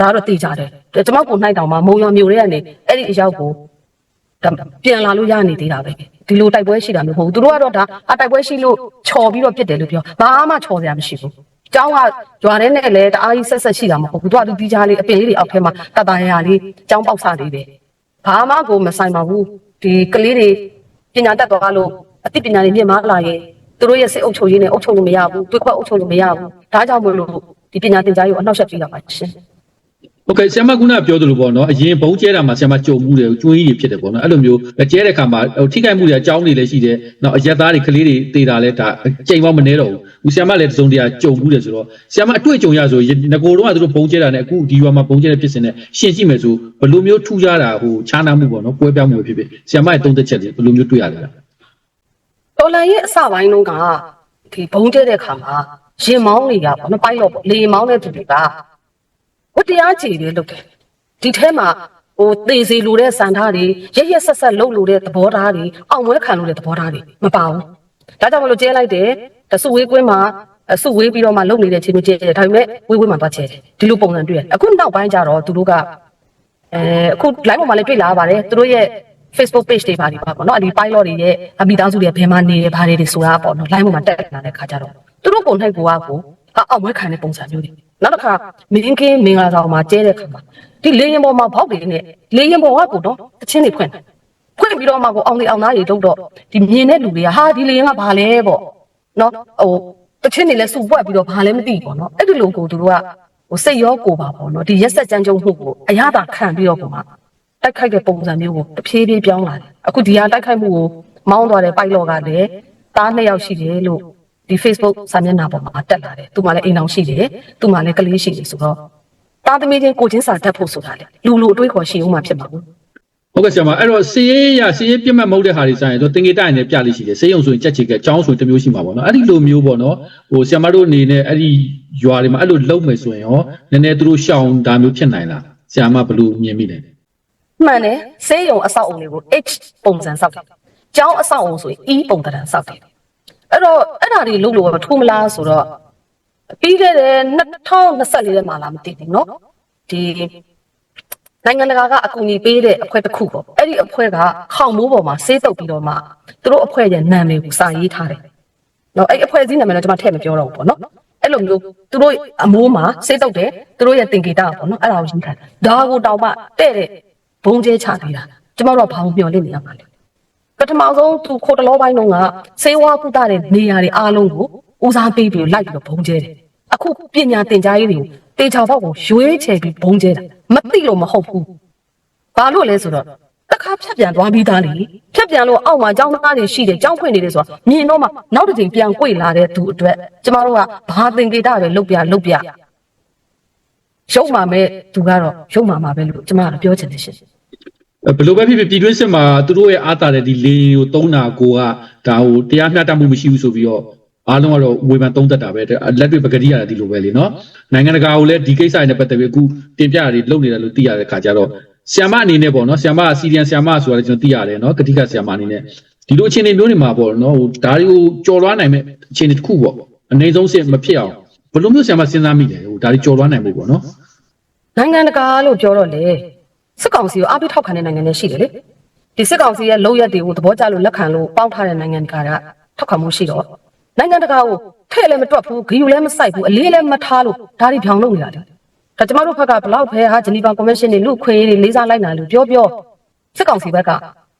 ဒါကတော့သိကြတယ်ကျမကိုနှိုက်တောင်မှာမုံရွာမျိုးတွေကနေအဲ့ဒီအရောက်ကိုဒါပြန်လာလို့ရနေသေးတာပဲ ဒီလိုတိုက်ပွဲရှိတာမျိုးမဟုတ်ဘူးသူတို့ကတော့ဒါအတိုက်ပွဲရှိလို့ချော်ပြီးတော့ပြစ်တယ်လို့ပြောဘာမှချော်စရာမရှိဘူးကျောင်းကရွာထဲနဲ့လည်းတအားကြီးဆက်ဆက်ရှိတာမဟုတ်ဘူးသူကသူတီးကြလေးအပင်လေးတွေအောက်ထဲမှာတတရရလေးကျောင်းပေါက်စားလေးပဲဘာမှကိုမဆိုင်ပါဘူးဒီကလေးတွေပညာတတ်သွားလို့အသိပညာတွေမြင့်မားလာရင်သူတို့ရဲ့စိတ်အုပ်ချုပ်ရေးနဲ့အုပ်ချုပ်လို့မရဘူးတွေးခွက်အုပ်ချုပ်လို့မရဘူးဒါကြောင့်မလို့ဒီပညာသင်ကြားရေးကိုအနှောက်အယှက်ပေးတာပါရှင် โอเคဆရာမကုနာပြောသလိုပေါ့နော်အရင်ဘုံကျဲတာမှာဆရာမကြုံမှုတယ်ကျွင်းကြီးတွေဖြစ်တယ်ပေါ့နော်အဲ့လိုမျိုးကျဲတဲ့ခါမှာဟိုထိခိုက်မှုတွေအကြောင်းတွေလည်းရှိတယ်နောက်အရက်သားတွေကလေးတွေတေတာလဲဒါချိန်ပေါင်းမနေတော့ဘူးဆရာမလည်းသုံးတရားကြုံမှုတယ်ဆိုတော့ဆရာမအတွေ့အကြုံရဆိုငကိုတော့ကသူတို့ဘုံကျဲတာနဲ့အခုဒီရွာမှာဘုံကျဲတဲ့ဖြစ်စဉ်နဲ့ရှင်းကြည့်မယ်ဆိုဘယ်လိုမျိုးထူးခြားတာဟိုခြားနားမှုပေါ့နော်ပွဲပြမှုဖြစ်ဖြစ်ဆရာမရဲ့သုံးသက်ချက်တွေဘယ်လိုမျိုးတွေ့ရလဲဗျ တော်လိုင်းရဲ့အစပိုင်းတုန်းကဒီဘုံကျဲတဲ့ခါမှာရင်မောင်းတွေကပေါ့နော်ပိုက်တော့ပေါ့လေမောင်းတဲ့သူတွေက ဝတ်တရားကြည်တွေလုပ်တယ်ဒီထဲမှာဟိုသေစီလိုတဲ့စံထားတွေရရက်ဆက်ဆက်လုပ်လို့တဲ့သဘောထားတွေအောင်ပွဲခံလို့တဲ့သဘောထားတွေမပါဘူးဒါကြောင့်မလို့ကျဲလိုက်တယ်တဆုဝေးကွင်းမှာအဆုဝေးပြီးတော့မှလုပ်နေတဲ့ချင်းချင်းကျဲတယ်ဒါပေမဲ့ဝေးဝေးမှာသွားကျဲတယ်ဒီလိုပုံစံတွေ့တယ်အခုနောက်ပိုင်းကျတော့သူတို့ကအဲအခု line ပေါ်မှာလည်းတွေ့လာပါတယ်သူတို့ရဲ့ Facebook page တွေပါဒီပါပေါ့နော်အဒီ pilot တွေရဲ့အမိသားစုတွေဘယ်မှာနေတယ်ဘာတွေတွေဆိုတာပေါ့နော် line ပေါ်မှာတက်လာတဲ့ခါကျတော့သူတို့ပုံထိုက်ကိုကကိုအောက်ဝဲခံတဲ့ပုံစံမျိုးတွေ နောက်တစ်ခါမင်းကင်းမင်္ဂလာဆောင်မှာကျဲတဲ့ခါမှာဒီလေရင်ပေါ်မှာဘောက်တွေနဲ့လေရင်ပေါ်ကကိုတော့တချင်းတွေဖွင့်တယ်ဖွင့်ပြီးတော့မှကိုအောင်လေးအောင်သားတွေတုတ်တော့ဒီမြင်တဲ့လူတွေကဟာဒီလေရင်ကဘာလဲပေါ့နော်ဟိုတချင်းတွေလည်းစုပွက်ပြီးတော့ဘာလဲမသိပေါ့နော်အဲ့ဒီလိုကိုသူတို့ကဟိုစိတ်ရောကိုပါပေါ့နော်ဒီရက်ဆက်ကြမ်းကြုတ်မှုကိုအရသာခံပြီးတော့ပုံမှာတိုက်ခိုက်တဲ့ပုံစံမျိုးကိုတဖြည်းဖြည်းပြောင်းလာတယ်အခုဒီဟာတိုက်ခိုက်မှုကိုမောင်းသွားတဲ့ပိုက်လော့ကလည်းသားနှစ်ယောက်ရှိတယ်လို့ ဒီ Facebook စာမျက်နှာပေါ်မှာတက်လာတယ်သူမှလည်းအိမ်အောင်ရှိတယ်သူမှလည်းကလေးရှိတယ်ဆိုတော့သားသမီးချင်းကိုချင်းစာတက်ဖို့ဆိုတာလေလူလူအတွေးခေါ်ရှိဦးမှာဖြစ်မှာဘူးဟုတ်ကဲ့ဆရာမအဲ့တော့စီးရေးရစီးရေးပြတ်မှတ်မဟုတ်တဲ့ဟာတွေဆိုင်တော့တင်ငေတိုင်နဲ့ပြလိရှိတယ်စေးရုံဆိုရင်ကြက်ချက်ကကြောင်းဆိုရင်တစ်မျိုးရှိမှာပေါ့နော်အဲ့ဒီလိုမျိုးပေါ့နော်ဟိုဆရာမတို့အနေနဲ့အဲ့ဒီရွာတွေမှာအဲ့လိုလုံမယ်ဆိုရင်ရောနည်းနည်းသူတို့ရှောင်ဒါမျိုးဖြစ်နိုင်လားဆရာမဘယ်လိုမြင်မိလဲမှန်တယ်ဆေးရုံအဆောက်အုံတွေကို H ပုံစံစောက်တယ်ကျောင်းအဆောက်အုံဆိုရင် E ပုံသဏ္ဍာန်စောက်တယ် အဲ့တော့အဲ့ဒါတွေလုပ်လို့မထူးမလားဆိုတော့ပြီးခဲ့တဲ့2024ထဲမှာလာမသိဘူးเนาะဒီ နိုင်ငံတကာကအကူအညီပေးတဲ့အဖွဲ့တစ်ခုပေါ့အဲ့ဒီအဖွဲ့ကခေါင်မိုးပေါ်မှာဆေးတုပ်ပြီးတော့မှသူတို့အဖွဲ့ရဲ့နာမည်ကိုစာရေးထားတယ်။နော်အဲ့အဖွဲ့အစည်းနာမည်တော့ကျွန်မထည့်မပြောတော့ဘူးပေါ့နော်။အဲ့လိုမျိုးသူတို့အမိုးမှာဆေးတုပ်တယ်သူတို့ရဲ့တင်ကေတာပေါ့နော်အဲ့ဒါကိုရေးထားတယ်။ဒါကိုတောင်မှတဲ့တဲ့ဘုံကျဲချပေးတာကျွန်တော်တို့ကဘာလို့မျှော်လင့်နေရမှာလဲ။ ပထမဆုံးသူခိုတလောပိုင်းတုန်းကဆေးဝါးကုသတဲ့နေရာတွေအားလုံးကိုဦးစားပေးပြီးလိုက်ပြီးတော့ဘုံကျဲတယ်။အခုပညာသင်ကြားရေးတွေကိုတေချာဘောက်ကိုရွေးချယ်ပြီးဘုံကျဲတာမသိလို့မဟုတ်ဘူး။ဘာလို့လဲဆိုတော့တစ်ခါဖြတ်ပြန်သွားပြီးသားလေဖြတ်ပြန်လို့အောက်မှာကျောင်းသားတွေရှိတယ်ကျောင်းဖွင့်နေတယ်ဆိုတော့မြင်တော့မှနောက်တစ်ချိန်ပြန်꿰လာတဲ့သူအတွက်ကျမတို့ကဘာသင်္ကေတပဲလုတ်ပြလုတ်ပြရုပ်မှာမဲ့သူကတော့ရုပ်မှာမှာပဲလို့ကျမကတော့ပြောချင်တယ်ရှင်အဲ့ ဘယ်လိုပဲဖြစ်ဖြစ်ပြည်တွင်းစစ်မှာသူတို့ရဲ့အားတာတဲ့ဒီလေကိုသုံးတာကိုကဒါဟိုတရားမျှတမှုမရှိဘူးဆိုပြီးတော့အားလုံးကတော့ဝေဖန်သုံးသက်တာပဲလက်တွေ့ပကတိရတယ်ဒီလိုပဲလေနော်နိုင်ငံတကာကိုလည်းဒီကိစ္စတွေနဲ့ပတ်သက်ပြီးအခုတင်ပြရတယ်လုပ်နေတယ်လို့သိရတဲ့ခါကျတော့ဆီယမအနေနဲ့ပေါ့နော်ဆီယမစီရီယန်ဆီယမဆိုတာလည်းကျွန်တော်သိရတယ်နော်ကတိကဆီယမအနေနဲ့ဒီလိုအခြေအနေမျိုးတွေမှာပေါ့နော်ဟိုဒါတွေကိုကြော်လွှားနိုင်မဲ့အခြေအနေတစ်ခုပေါ့အနေဆုံးစစ်မဖြစ်အောင်ဘယ်လိုမျိုးဆီယမစဉ်းစားမိတယ်ဟိုဒါတွေကြော်လွှားနိုင်မှုပေါ့နော်နိုင်ငံတကာလို့ပြောတော့လေ စစ်ကောင်စီကိုအားပေးထောက်ခံတဲ့နိုင်ငံတွေရှိတယ်လေဒီစစ်ကောင်စီရဲ့လုံရက်တွေကိုသဘောကျလို့လက်ခံလို့ပေါင်းထားတဲ့နိုင်ငံတကာကထောက်ခံမှုရှိတော့နိုင်ငံတကာကိုထဲ့လည်းမတွက်ဘူးဂီယူလည်းမဆိုင်ဘူးအလေးလည်းမထားလို့ဒါတွေဖြောင်းလို့နေတာလေဒါကျမတို့ဘက်ကဘလောက်ပဲဟာဂျနီဗာကွန်ဗင်းရှင်းတွေလူ့အခွင့်အရေးတွေလေးစားလိုက်နိုင်လို့ပြောပြောစစ်ကောင်စီဘက်က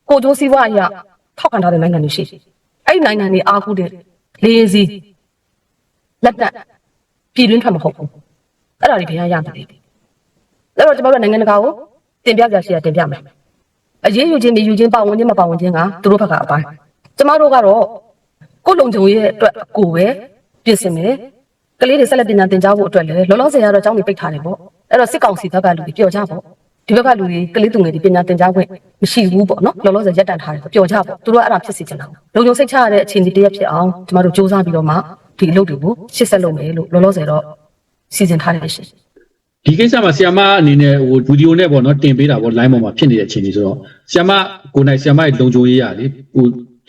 ကိုကျိုးစည်းဝါအရာထောက်ခံထားတဲ့နိုင်ငံတွေရှိတယ်။အဲ့ဒီနိုင်ငံတွေအားကိုးတဲ့လေးစီလက်နက်ပြည်တွင်းထွက်မဟုတ်ဘူး။အဲ့ဒါတွေဘယ်ရရမလဲ။အဲ့တော့ကျမတို့ကနိုင်ငံတကာကို တင်ပြပြရှိရတင်ပြမယ်။အရေးယူခြင်းမယူခြင်းပါဝင်ခြင်းမပါဝင်ခြင်းကသူတို့ဘက်ကအပိုင်း။ကျမတို့ကတော့ကိုယ်လုံခြုံရေးအတွက်ကိုယ်ပဲပြင်ဆင်မယ်။ကလေးတွေဆက်လက်ပညာသင်ကြားဖို့အတွက်လည်းလောလောဆယ်ကတော့ကျောင်းတွေပိတ်ထားတယ်ပေါ့အဲ့တော့စစ်ကောင်စီဘက်ကလူတွေပျော်ကြပေါ့ဒီဘက်ကလူတွေကလေးသူငယ်တွေပညာသင်ကြားခွင့်မရှိဘူးပေါ့နော်လောလောဆယ်ရပ်တန့်ထားတယ်ပျော်ကြပေါ့သူတို့ကအဲ့ဒါဖြစ်စီချင်တာလုံခြုံစိတ်ချရတဲ့အခြေအနေတစ်ရပ်ဖြစ်အောင်ကျမတို့စူးစမ်းပြီးတော့မှဒီအလုပ်တွေကိုရှစ်ဆက်လုပ်မယ်လို့လောလောဆယ်တော့စီစဉ်ထားတယ်ရှင် ဒီကိစ္စမှာဆီယမအနေနဲ့ဟိုဗီဒီယိုနဲ့ပေါ့နော်တင်ပေးတာပေါ့ line ပေါ်မှာဖြစ်နေတဲ့အခြေအနေဆိုတော့ဆီယမကိုနိုင်ဆီယမရဲ့လုံခြုံရေးရလေဟို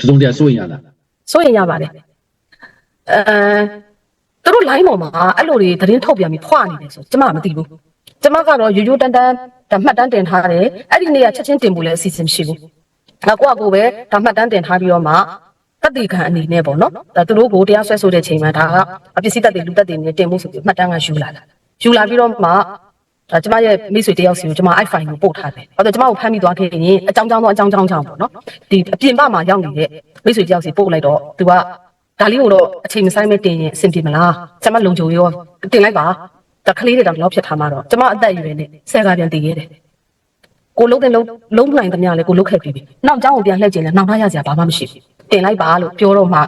သုံးတရားစိုးရင်ရလားစိုးရင်ရပါတယ်အဲသူတို့ line ပေါ်မှာအဲ့လိုတွေသတင်းထုတ်ပြန်ပြီးဖွာနေတယ်ဆိုကျမကမသိဘူးကျမကတော့ရိုးရိုးတန်းတန်းဒါမှတ်တမ်းတင်ထားတယ်အဲ့ဒီနေရာချက်ချင်းတင်ဖို့လည်းအစီအစဉ်မရှိဘူးငါကိုကကိုပဲဒါမှတ်တမ်းတင်ထားပြီးတော့မှတက်တီခံအနေနဲ့ပေါ့နော်ဒါသူတို့ကိုတရားစွဲဆိုတဲ့ချိန်မှာဒါကအပစ္စည်းတက်တီလူတက်တီနဲ့တင်ဖို့ဆိုပြီးမှတ်တမ်းကယူလာတာ ယူလာပြီးတော့မှအဲကျမရဲ့မိတ်ဆွေတယောက်စီကိုကျမ i5 ကိုပို့ထားတယ်။ဘာလို့ကျမကိုဖမ်းမိသွားခဲ့ရင်အကြောင်းကြောင်းတော့အကြောင်းကြောင်းကြောင်းပေါ့နော်။ဒီအပြင်ဘက်မှာရောက်နေတဲ့မိတ်ဆွေတယောက်စီပို့လိုက်တော့သူကဒါလေးကိုတော့အချိန်မဆိုင်မဲ့တင်ရင်အဆင်ပြေမလား။ကျမလုံခြုံရောတင်လိုက်ပါ။ဒါကလေးတွေတော့လောက်ဖြစ်ထားမှာတော့ကျမအသက်အရွယ်နဲ့ဆယ်ကပြန်တည်ခဲ့တယ်။ကိုလုံးတဲ့လုံးလုံးနိုင်သမျှလည်းကိုလုတ်ခဲ့ပြီးပြီ။နောက်အကြောင်းကိုပြန်လှည့်ကျင်လဲနောက်နှားရစရာဘာမှမရှိဘူး။တင်လိုက်ပါလို့ပြောတော့မှ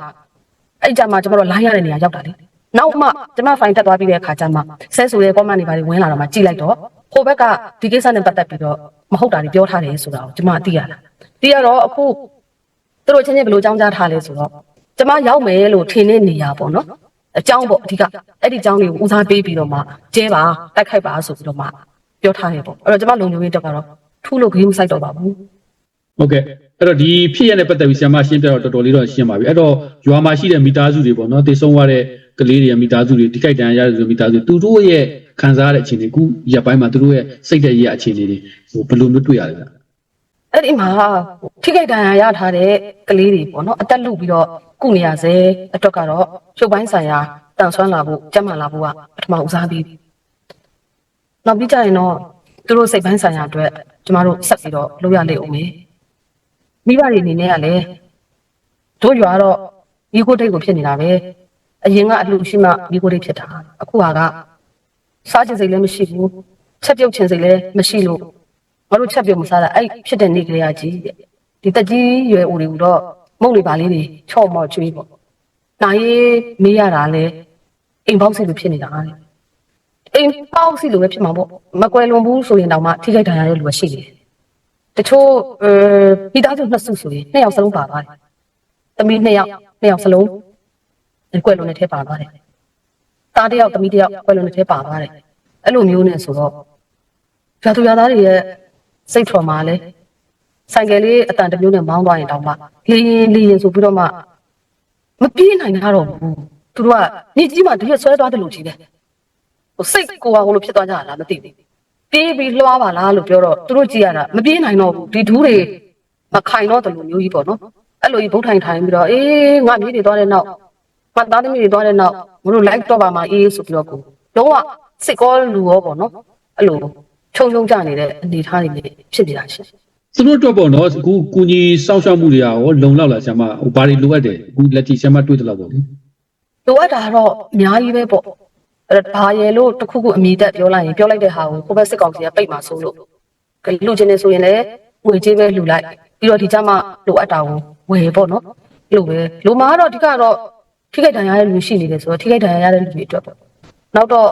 အဲ့ကြမှာကျမတို့လိုင်းရတဲ့နေရာရောက်တာလေ။ နောက်မှကျမဖိုင်တက်သွားပြီးတဲ့အခါကျမှဆဲဆိုတဲ့ comment တွေပါတွေဝင်လာတော့မှကြည့်လိုက်တော့ဟိုဘက်ကဒီကိစ္စနဲ့ပတ်သက်ပြီးတော့မဟုတ်တာတွေပြောထားတယ်ဆိုတာကိုကျမသိရတာ။သိရတော့အခုသူတို့ချင်းချင်းဘယ်လိုကြောင်းကြားထားလဲဆိုတော့ကျမရောက်မယ်လို့ထင်တဲ့နေရာပေါ့နော်။အကြောင်းပေါ့အဓိကအဲ့ဒီအကြောင်းလေးကိုဦးစားပေးပြီးတော့မှကျဲပါတိုက်ခိုက်ပါဆိုပြီးတော့မှပြောထားတယ်ပေါ့။အဲ့တော့ကျမလုံခြုံရေးတက်ကတော့ထူးလို့ခရီးမဆိုင်တော့ပါဘူး ဟုတ်ကဲ့အဲ့တော့ဒီဖြစ်ရတဲ့ပတ်သက်ပြီးဆရာမရှင်းပြတော့တော်တော်လေးတော့ရှင်းပါပြီအဲ့တော့ရွာမှာရှိတဲ့မိသားစုတွေပေါ့နော်တည်ဆုံးသွားတဲ့ကလေးတွေရဲ့မိသားစုတွေတိခိုက်တန်ရရတဲ့မိသားစုသူတို့ရဲ့ခံစားရတဲ့အခြေအနေအခုရပ်ပိုင်းမှာသူတို့ရဲ့စိတ်တဲ့ရအခြေအနေတွေဟိုဘယ်လိုမျိုးတွေ့ရလဲဗျအဲ့ဒီမှာထိခိုက်ဒဏ်ရာရထားတဲ့ကလေးတွေပေါ့နော်အသက်လုပြီးတော့ကုနေရစေအတွက်ကတော့ရုပ်ပိုင်းဆိုင်ရာတန်ဆွမ်းလာဖို့ကြက်မှန်လာဖို့ကပထမဦးစားပေးပြီနောက်ပြီးကြရင်တော့သူတို့စိတ်ပိုင်းဆိုင်ရာအတွက်ကျမတို့ဆက်ပြီးတော့လုပ်ရလိမ့်ဦးမယ် မိဘတွေအနေနဲ့ကလည်းတို့ရွာတော့မိခိုးတိတ်ကိုဖြစ်နေတာပဲအရင်ကအလှရှိမှမိခိုးတိတ်ဖြစ်တာအခုဟာကစားချင်စိတ်လည်းမရှိဘူးချက်ပြုတ်ချင်စိတ်လည်းမရှိလို့ငါတို့ချက်ပြုတ်မစားတာအဲ့ဖြစ်တဲ့နေ့ကလေးကကြီးတဲ့ဒီတက်ကြီးရွယ်ဦးတွေကတော့မုံလေးပါလေးတွေချော့မော့ကျွေးပေါ့နိုင်ရေးမေးရတာလဲအိမ်ပေါက်စီလိုဖြစ်နေတာတဲ့အိမ်ပေါက်စီလိုပဲဖြစ်မှာပေါ့မကွယ်လွန်ဘူးဆိုရင်တော့မှထိခိုက်ဒဏ်ရာရတဲ့လူကရှိတယ် တချို့အဲမိသားစုနှစ်စုဆိုရင်နှစ်ယောက်စလုံးပါသွားတယ်သမီးနှစ်ယောက်နှစ်ယောက်စလုံးကွယ်လွန်တဲ့ထဲပါသွားတယ်သားတစ်ယောက်သမီးတစ်ယောက်ကွယ်လွန်တဲ့ထဲပါသွားတယ်အဲ့လိုမျိုးနဲ့ဆိုတော့ရွာသူရွာသားတွေရဲ့စိတ်ထော်မှာလဲဆိုင်ကယ်လေးအတန်တစ်မျိုးနဲ့မောင်းသွားရင်တောင်မှလေရင်လေရင်ဆိုပြီးတော့မှမပြေးနိုင်တာတော့ဘူးသူတို့ကနေကြီးမှတရက်ဆွဲသွားတယ်လို့ကြီးတယ်ဟိုစိတ်ကိုယ်ကဟိုလိုဖြစ်သွားကြတာလားမသိဘူး ပြေးပြီးလွှားပါလားလို့ပြောတော့သူတို့ကြည့်ရတာမပြေးနိုင်တော့ဘူးဒီဒူးတွေမခိုင်တော့တယ်လို့မျိုးကြီးပေါ့နော်အဲ့လိုကြီးဘုတ်ထိုင်ထိုင်ပြီးတော့အေးငါမြေးတွေသွားတဲ့နောက်ငါသားသမီးတွေသွားတဲ့နောက်မလို့ like တော့ပါမှာအေးဆိုပြီးတော့ကိုတော့စိတ်ကောလူရောပေါ့နော်အဲ့လိုခြုံခြုံကြနေတဲ့အနေအထားတွေနဲ့ဖြစ်နေတာရှင်သူတို့အတွက်ပေါ့နော်အခုကုညီစောင့်ရှောက်မှုတွေကရောလုံလောက်လားဆရာမဟိုဘာတွေလိုအပ်တယ်အခုလက်တီဆရာမတွေ့တယ်လို့ပေါ့လေလိုအပ်တာကတော့အများကြီးပဲပေါ့ အဲ့ဒါဘာရဲလို့တစ်ခုခုအမိတက်ပြောလိုက်ရင်ပြောလိုက်တဲ့ဟာကိုကိုယ့်ဘက်စစ်ကောင်စီကပိတ်မှာဆိုလို့ကဲလူချင်းနေဆိုရင်လည်းငွေကြေးပဲလူလိုက်ပြီးတော့ဒီကြမှာလိုအပ်တာကိုဝယ်ပေါ့နော်အဲ့လိုပဲလိုမှာကတော့အဓိကတော့ထိခိုက်ဒဏ်ရာရတဲ့လူရှိနေတယ်ဆိုတော့ထိခိုက်ဒဏ်ရာရတဲ့လူတွေအတွက်ပေါ့နောက်တော့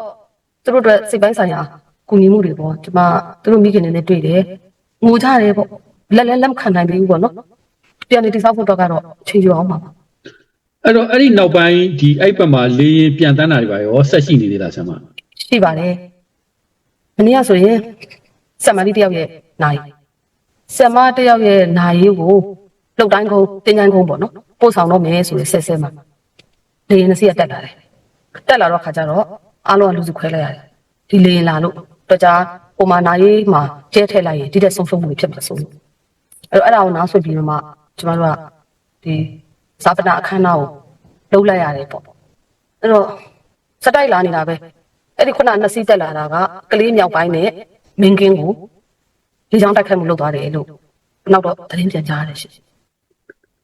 သူတို့အတွက်စိတ်ပိုင်းဆိုင်ရာကူညီမှုတွေပေါ့ဒီမှာသူတို့မိခင်တွေနဲ့တွေ့တယ်ငိုကြတယ်ပေါ့လက်လက်လက်မခံနိုင်ဘူးပေါ့နော်ပြန်နေတိစောက်ဖို့တော့ကတော့ချိန်ကြအောင်ပါပါ အဲ့တော့အဲ့ဒီနောက်ပိုင်းဒီအဲ့ဘက်မှာလေရင်ပြန်တန်းတာတွေပါရောဆက်ရှိနေသေးလားဆရာမရှိပါတယ်မနေ့ကဆိုရင်ဆက်မလေးတယောက်ရဲ့နိုင်ဆက်မတယောက်ရဲ့နိုင်ရေးကိုလှုပ်တိုင်းကုန်းတင်းချိုင်းကုန်းပေါ့နော်ပို့ဆောင်တော့မယ်ဆိုရင်ဆက်ဆက်မှာလေရင်စီကတက်လာတယ်တက်လာတော့ခါကျတော့အားလုံးကလူစုခွဲလိုက်ရတယ်ဒီလေရင်လာလို့တော့ကြာဟိုမှာနိုင်ရေးမှာကျဲထည့်လိုက်ရင်ဒီတဲ့ဆုံးရှုံးမှုတွေဖြစ်မှာဆိုလို့အဲ့တော့အဲ့ဒါကိုနားဆွပြီးတော့မှကျမတို့ကဒီ ဇာပနာအခမ်းအနားကိုလှုပ်လိုက်ရတယ်ပေါ့အဲ့တော့စတိုက်လာနေတာပဲအဲ့ဒီခုနနှစ်စီးတက်လာတာကကလေးမြောက်ပိုင်းနဲ့မင်းကင်းကိုလေကြောင်းတိုက်ခိုက်မှုလုပ်သွားတယ်လို့နောက်တော့သတင်းပြန်ကြားရတယ်ရှင်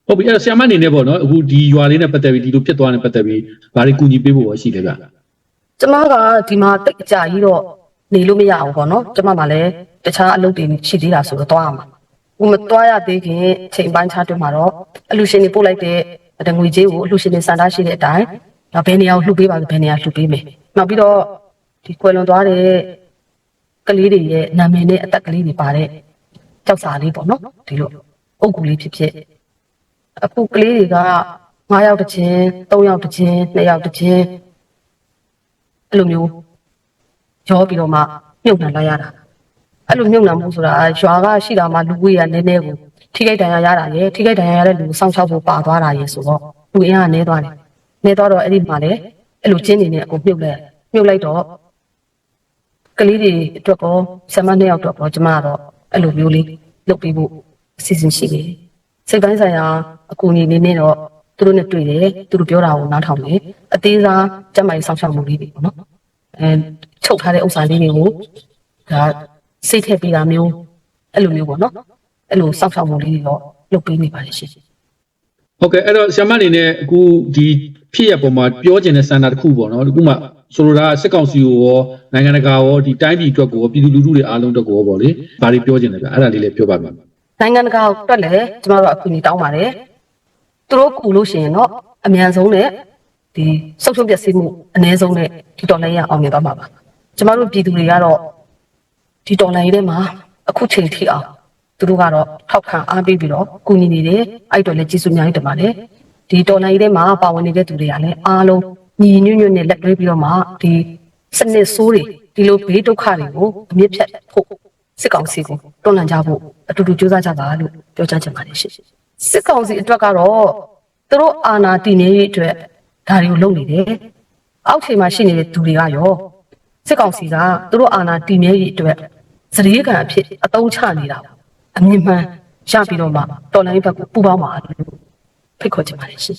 ဟုတ်ပြီအဲ့တော့ဆရာမအနေနဲ့ပေါ့နော်အခုဒီရွာလေးနဲ့ပတ်သက်ပြီးဒီလိုဖြစ်သွားတဲ့ပတ်သက်ပြီးဘာတွေကုညီပေးဖို့ရောရှိလဲဗျကျမကဒီမှာတိတ်အကြကြီးတော့နေလို့မရဘူးပေါ့နော်ကျမကလည်းတခြားအလုပ်တွေရှိသေးတာဆိုတော့သွားရမှာ ဟိုမသွားရသေးခင်ချိန်ပိုင်းခြားတွင်မှာတော့အလူရှင်တွေပို့လိုက်တဲ့တငွေကြေးကိုအလူရှင်တွေစံတားရှိတဲ့အတိုင်းဒါဘယ်နေရာကိုလှုပ်ပေးပါဆိုဘယ်နေရာလှုပ်ပေးမယ်နောက်ပြီးတော့ဒီကွယ်လွန်သွားတဲ့ကလေးတွေရဲ့နာမည်နဲ့အသက်ကလေးတွေပါတဲ့ကြောက်စာလေးပေါ့နော်ဒီလိုအုပ်ကူလေးဖြစ်ဖြစ်အခုကလေးတွေက9ယောက်တစ်ချင်း3ယောက်တစ်ချင်း2ယောက်တစ်ချင်းအဲ့လိုမျိုးရောပြီးတော့မှမြုပ်နှံလိုက်ရတာ အဲ့လိုမြုပ်နှံမှုဆိုတာရွာကရှိတာမှလူဝေးရနည်းနည်းကိုထိခိုက်ဒဏ်ရာရတာရယ်ထိခိုက်ဒဏ်ရာရတဲ့လူကိုစောင့်ရှောက်ဖို့ပါသွားတာရယ်ဆိုတော့လူအင်အားကနည်းသွားတယ်နည်းသွားတော့အဲ့ဒီမှာလည်းအဲ့လိုချင်းနေနဲ့အကုန်မြုပ်လိုက်မြုပ်လိုက်တော့ကလေးတွေအတွက်ကောဆမ်မနှစ်ယောက်အတွက်ကောကျမကတော့အဲ့လိုမျိုးလေးလုပ်ပြီးဖို့အစီအစဉ်ရှိတယ်စိတ်ပိုင်းဆိုင်ရာအကူအညီလေးနဲ့တော့သူတို့နဲ့တွေ့တယ်သူတို့ပြောတာကိုနားထောင်တယ်အသေးစားကြက်မိုင်စောင့်ရှောက်မှုလေးတွေပေါ့နော်အဲချုပ်ထားတဲ့ဥစ္စာလေးတွေကိုဒါ စိတ်ထည့်ပေးတာမျိုးအဲ့လိုမျိုးပေါ့နော်အဲ့လိုစောင့်ရှောက်မှုလေးတွေတော့လုပ်ပေးနေပါလေရှင်ဟုတ်ကဲ့အဲ့တော့ဆရာမအနေနဲ့အခုဒီဖြစ်ရပုံမှာပြောချင်တဲ့စံတာတစ်ခုပေါ့နော်အခုမှဆိုလိုတာကစစ်ကောင်စီကိုရောနိုင်ငံတကာရောဒီတိုင်းပြည်အတွက်ကိုရောပြည်သူလူထုတွေအားလုံးအတွက်ကိုရောပေါ့လေဘာတွေပြောချင်လဲဗျအဲ့ဒါလေးလည်းပြောပါမယ်နိုင်ငံတကာကိုတွက်လဲကျမတို့အကူအညီတောင်းပါတယ်သူတို့ကူလို့ရှိရင်တော့အမြန်ဆုံးနဲ့ဒီစုပ်ချုပ်ပြည့်စည်မှုအ ਨੇ ဆုံးနဲ့ဒီတော်လိုင်းရအောင်မြင်သွားမှာပါကျမတို့ပြည်သူတွေကတော့ ဒီတော်လိုင်းထဲမှာအခုချိန်ထိအောင်သူတို့ကတော့ထောက်ခံအားပေးပြီးတော့ကူညီနေတယ်အဲ့တော့လည်းကျေးဇူးအများကြီးတင်ပါတယ်ဒီတော်လိုင်းထဲမှာပါဝင်နေတဲ့သူတွေကလည်းအားလုံးညီညွတ်ညွတ်နဲ့လက်တွဲပြီးတော့မှဒီစနစ်ဆိုးတွေဒီလိုဘေးဒုက္ခတွေကိုအမြင့်ဖြတ်ဖို့စစ်ကောင်စီကိုတွန်းလှန်ကြဖို့အတူတူကြိုးစားကြပါလို့ပြောကြားချင်ပါတယ်ရှင်စစ်ကောင်စီအတွက်ကတော့သူတို့အာဏာတည်နေရေးအတွက်ဒါတွေကိုလုပ်နေတယ်အောက်ခြေမှာရှိနေတဲ့သူတွေကရောစစ်ကောင်စီကသူတို့အာဏာတည်မြဲရေးအတွက် စရေကံအဖြစ်အသုံးချနေတာပေါ့အမြင့်မှန်ရပြီးတော့မှတော်လိုင်းဘက်ကပူပေါင်းပါလို့ဖိတ်ခေါ်ချင်ပါတယ်ရှင်